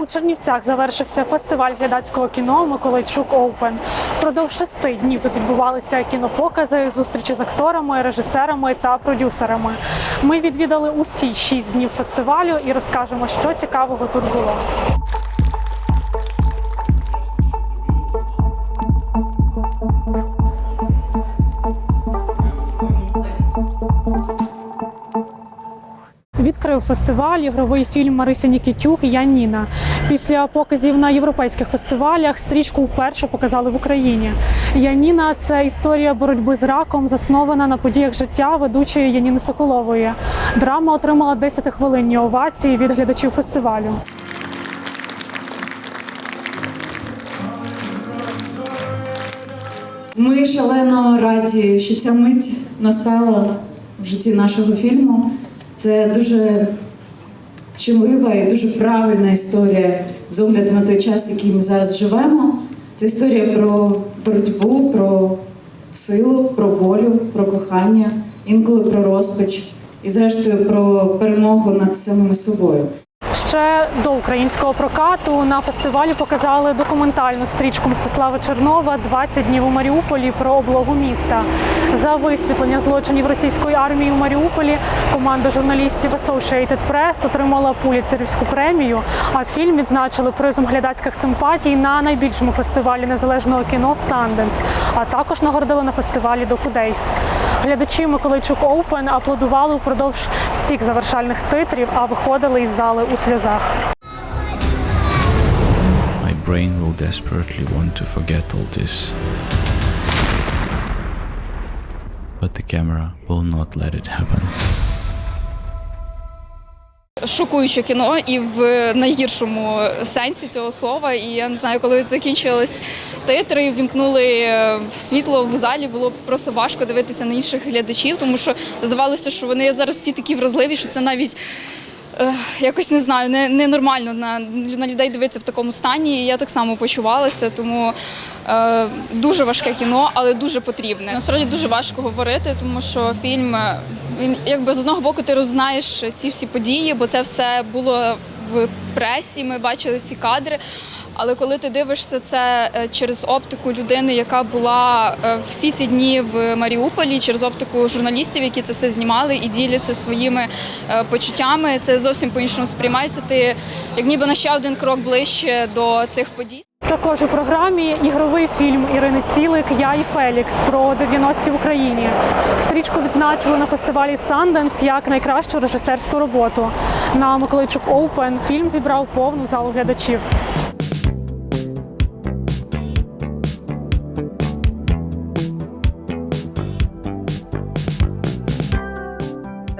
У Чернівцях завершився фестиваль глядацького кіно Миколайчук Оупен. Продовж шести днів тут відбувалися кінопокази, зустрічі з акторами, режисерами та продюсерами. Ми відвідали усі шість днів фестивалю і розкажемо, що цікавого тут було. Відкрив фестиваль ігровий фільм Марися Нікітюк Я Ніна. Після показів на європейських фестивалях стрічку вперше показали в Україні. Яніна це історія боротьби з раком, заснована на подіях життя ведучої Яніни Соколової. Драма отримала 10-хвилинні овації від глядачів фестивалю. Ми шалено раді, що ця мить настала в житті нашого фільму. Це дуже чимлива і дуже правильна історія з огляду на той час, який ми зараз живемо. Це історія про боротьбу, про силу, про волю, про кохання, інколи про розпач і, зрештою, про перемогу над самими собою. Ще до українського прокату на фестивалі показали документальну стрічку Мстислава Чернова «20 днів у Маріуполі про облогу міста. За висвітлення злочинів російської армії у Маріуполі команда журналістів Associated Press отримала Пуліцерівську премію. А фільм відзначили призом глядацьких симпатій на найбільшому фестивалі незалежного кіно Sundance, а також нагородили на фестивалі Докудейс. Глядачі Миколайчук Оупен аплодували упродовж всіх завершальних титрів, а виходили із зали у сльозах. My brain will desperately want to forget all this. But the camera will not let it happen. Шокуюче кіно і в найгіршому сенсі цього слова. І я не знаю, коли закінчились титри, вімкнули е, світло в залі. Було просто важко дивитися на інших глядачів, тому що здавалося, що вони зараз всі такі вразливі, що це навіть. Е, Якось не знаю, не, ненормально на, на людей дивитися в такому стані. І я так само почувалася, тому е, дуже важке кіно, але дуже потрібне. Насправді дуже важко говорити, тому що фільм е, він якби з одного боку ти роззнаєш ці всі події, бо це все було в пресі. Ми бачили ці кадри. Але коли ти дивишся це е, через оптику людини, яка була е, всі ці дні в Маріуполі, через оптику журналістів, які це все знімали і діляться своїми е, почуттями, це зовсім по-іншому сприймається. Ти як ніби на ще один крок ближче до цих подій. Також у програмі ігровий фільм Ірини Цілик Я і Фелікс про 90-ті в Україні. Стрічку відзначили на фестивалі Sundance як найкращу режисерську роботу. На Миколайчук Оупен фільм зібрав повну залу глядачів.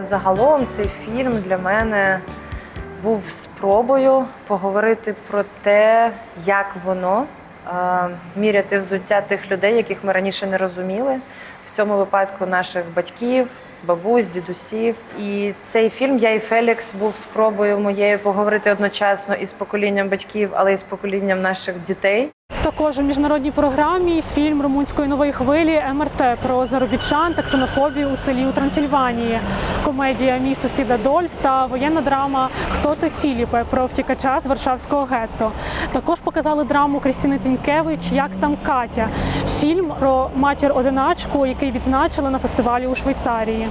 Загалом цей фільм для мене був спробою поговорити про те, як воно е, міряти взуття тих людей, яких ми раніше не розуміли. В цьому випадку наших батьків, бабусь, дідусів. І цей фільм Я і Фелікс був спробою моєю поговорити одночасно із поколінням батьків, але й з поколінням наших дітей. Також у міжнародній програмі фільм румунської нової хвилі МРТ про заробітчан та ксенофобію у селі у Трансильванії, комедія Мій сусід Адольф та воєнна драма Хто ти Філіпе про втікача з Варшавського гетто. Також показали драму Крістіни Тінькевич Як там Катя. Фільм про матір одиначку, який відзначили на фестивалі у Швейцарії.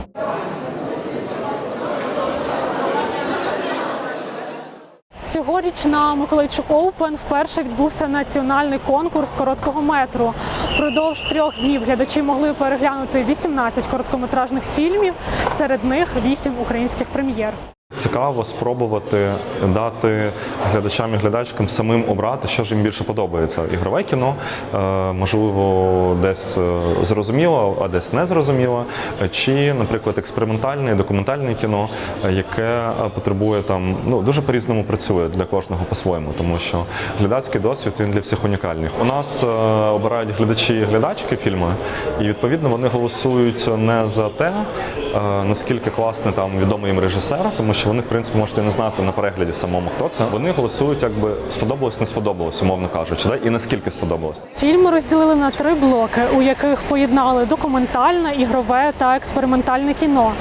Цьогоріч на Миколайчук Оупен вперше відбувся національний конкурс короткого метру. Продовж трьох днів глядачі могли переглянути 18 короткометражних фільмів, серед них 8 українських прем'єр. Цікаво спробувати дати глядачам і глядачкам самим обрати, що ж їм більше подобається. Ігрове кіно, е, можливо, десь е, зрозуміло, а десь не зрозуміло. Чи, наприклад, експериментальне і документальне кіно, яке потребує там ну дуже по-різному працює для кожного по-своєму, тому що глядацький досвід він для всіх унікальний. У нас е, обирають глядачі і глядачки фільми, і відповідно вони голосують не за те, наскільки класний там відомий їм режисер, тому що вони, в принципі, можуть і не знати на перегляді самому хто це. Вони голосують, якби сподобалось, не сподобалось, умовно кажучи, да? і наскільки сподобалось. Фільми розділили на три блоки, у яких поєднали документальне, ігрове та експериментальне кіно.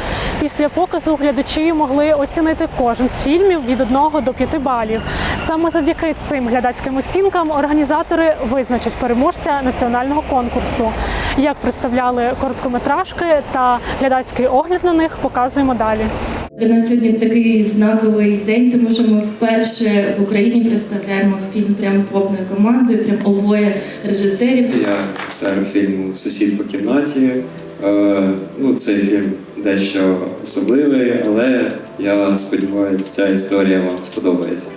Після показу глядачі могли оцінити кожен з фільмів від 1 до 5 балів. Саме завдяки цим глядацьким оцінкам організатори визначать переможця національного конкурсу. Як представляли короткометражки та глядацький огляд на них, показуємо далі. Для нас сьогодні такий знаковий день, тому що ми вперше в Україні представляємо фільм прям повною командою, прям обоє режисерів. Я режисер фільму Сусід по кімнаті. Е, ну, цей фільм дещо особливий, але я сподіваюся, ця історія вам сподобається.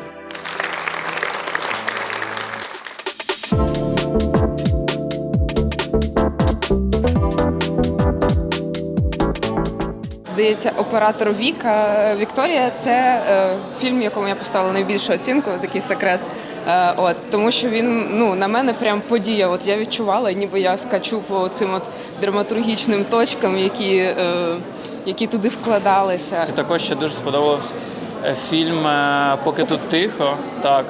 Здається, оператор Віка Вікторія це е, фільм, якому я поставила найбільшу оцінку, такий секрет. Е, от тому, що він ну на мене прям подія. От я відчувала, ніби я скачу по цим от драматургічним точкам, які, е, які туди вкладалися. Ти Також ще дуже сподобався е, фільм Поки тут тихо, так.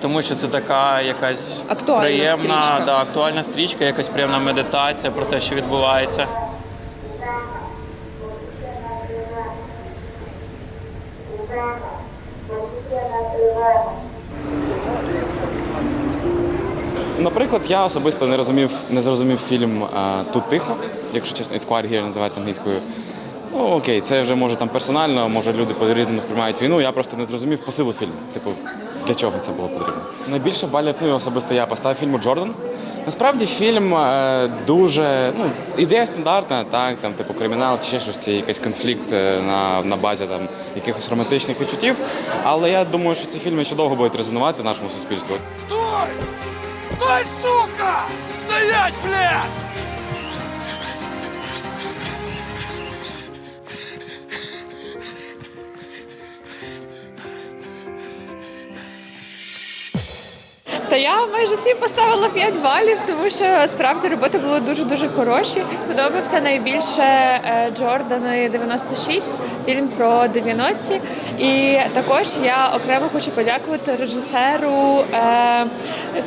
Тому що це така якась Актуальна приємна, стрічка. Да, актуальна стрічка, якась приємна медитація про те, що відбувається. Наприклад, я особисто не розумів, не зрозумів фільм Тут тихо, якщо чесно, It's Quiet Here називається англійською. Ну окей, це вже може там персонально, може люди по-різному сприймають війну. Я просто не зрозумів посилу фільму. Типу, для чого це було потрібно. Найбільше балів, ну особисто я поставив фільму Джордан. Насправді фільм е, дуже ну, ідея стандартна, так там типу кримінал чи ще щось, це якийсь конфлікт е, на, на базі там якихось романтичних відчуттів. Але я думаю, що ці фільми ще довго будуть резонувати в нашому Стой! Стой, сука! Стоять, блядь! Та я майже всім поставила 5 балів, тому що справді роботи були дуже дуже хороші. Сподобався найбільше е, Джордани 96, фільм про 90-ті. І також я окремо хочу подякувати режисеру е,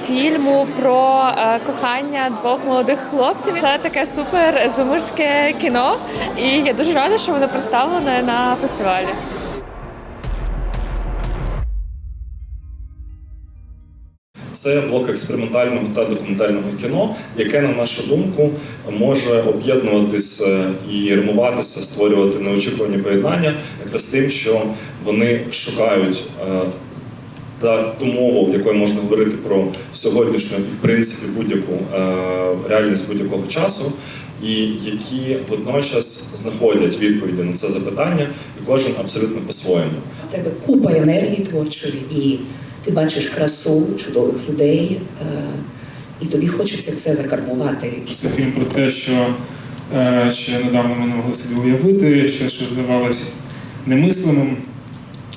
фільму про е, кохання двох молодих хлопців. Це таке супер зумерське кіно, і я дуже рада, що воно представлене на фестивалі. Це блок експериментального та документального кіно, яке, на нашу думку, може об'єднуватися і римуватися, створювати неочікувані поєднання, якраз тим, що вони шукають е, та ту мову, якою можна говорити про сьогоднішню і в принципі будь-яку е, реальність будь-якого часу, і які водночас знаходять відповіді на це запитання, і кожен абсолютно по-своєму. В тебе купа енергії творчої, і ти бачиш красу чудових людей, е, і тобі хочеться це закарбувати. Це фільм про те, що е, ще недавно ми не могли собі уявити, ще що здавалось немислимим.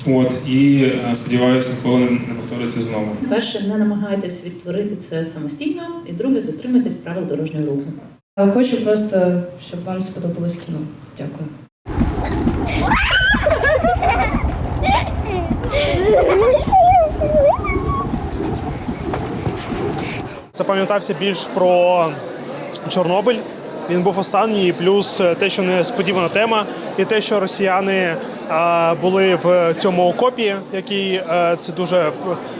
От і е, сподіваюся, ніколи не повториться знову. Перше, не намагайтесь відтворити це самостійно, і друге, дотримуйтесь правил дорожнього руху. Хочу просто, щоб вам сподобалось кіно. Дякую. Запам'ятався більш про Чорнобиль. Він був останній, плюс те, що несподівана тема, і те, що росіяни а, були в цьому окопі, який е, це дуже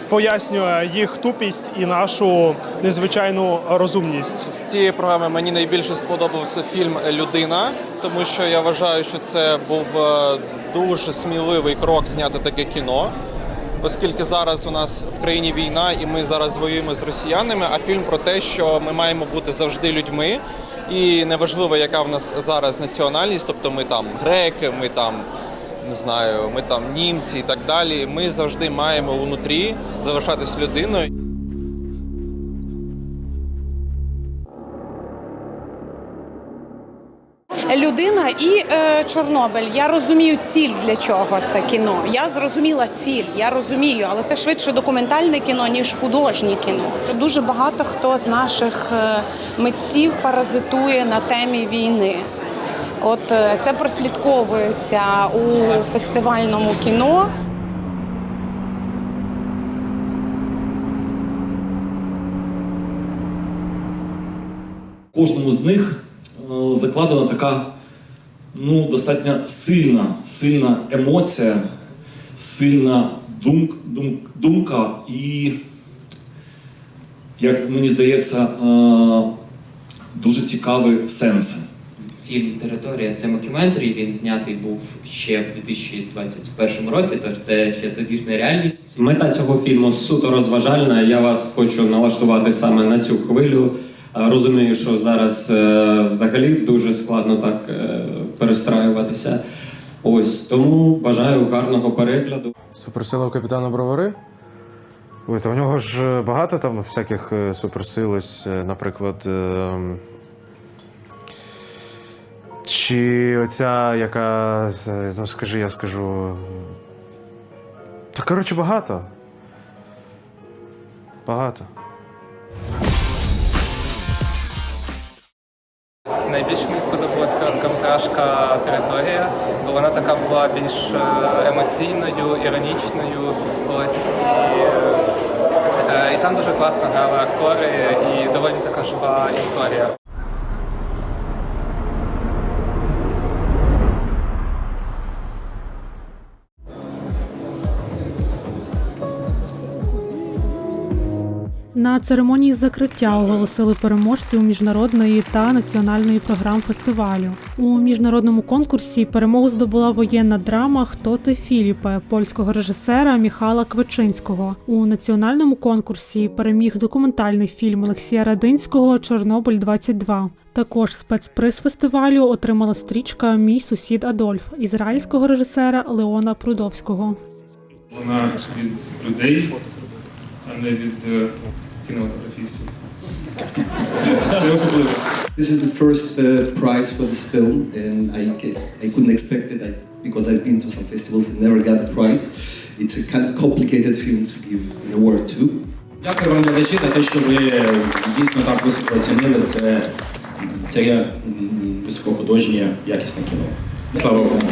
пояснює їх тупість і нашу незвичайну розумність. З цієї програми мені найбільше сподобався фільм Людина, тому що я вважаю, що це був е, дуже сміливий крок зняти таке кіно. Оскільки зараз у нас в країні війна, і ми зараз воюємо з росіянами, а фільм про те, що ми маємо бути завжди людьми, і неважливо, яка в нас зараз національність, тобто ми там греки, ми там не знаю, ми там німці і так далі. Ми завжди маємо внутрі залишатись людиною. Людина і е, Чорнобиль. Я розумію ціль для чого це кіно. Я зрозуміла ціль, я розумію, але це швидше документальне кіно, ніж художнє кіно. Дуже багато хто з наших е, митців паразитує на темі війни. От е, це прослідковується у фестивальному кіно. кожному з них закладена така ну, достатньо сильна, сильна емоція, сильна дум, дум, думка і, як мені здається, е, дуже цікавий сенс. Фільм Територія це мокюментарі. Він знятий був ще в 2021 році, тож це ще тодішня реальність. Мета цього фільму суто розважальна. Я вас хочу налаштувати саме на цю хвилю. Е, Розумію, що зараз е, взагалі дуже складно так е, перестраюватися. Ось тому бажаю гарного перегляду. Суперсила у капітана Бровари? Ой, та в нього ж багато там всяких е, суперсил, е, наприклад. ем, Чи оця, яка. е, Ну, скажи, я скажу. Та коротше, багато. Багато. Найбільше мені сподобалась короткометражка Територія, бо вона така була більш е, емоційною, іронічною. Ось і, е, там дуже класно грали актори, і доволі така жива історія. На церемонії закриття оголосили переможців міжнародної та національної програм фестивалю. У міжнародному конкурсі перемогу здобула воєнна драма Хто ти Філіпе польського режисера Міхала Квичинського. У національному конкурсі переміг документальний фільм Олексія Радинського Чорнобиль 22 Також спецприз фестивалю отримала стрічка Мій сусід Адольф ізраїльського режисера Леона Прудовського. Вона від людей, а не від е, кінематографістів. Це особливо. This is the first uh, prize for this film, and I, ca- I couldn't expect it I, because I've been to some festivals and never got a prize. It's a kind of complicated film to give an award to. Дякую вам, глядачі, за те, що ви дійсно так високо оцінили. Це, це є м, високохудожнє, якісне кіно. Слава Україні!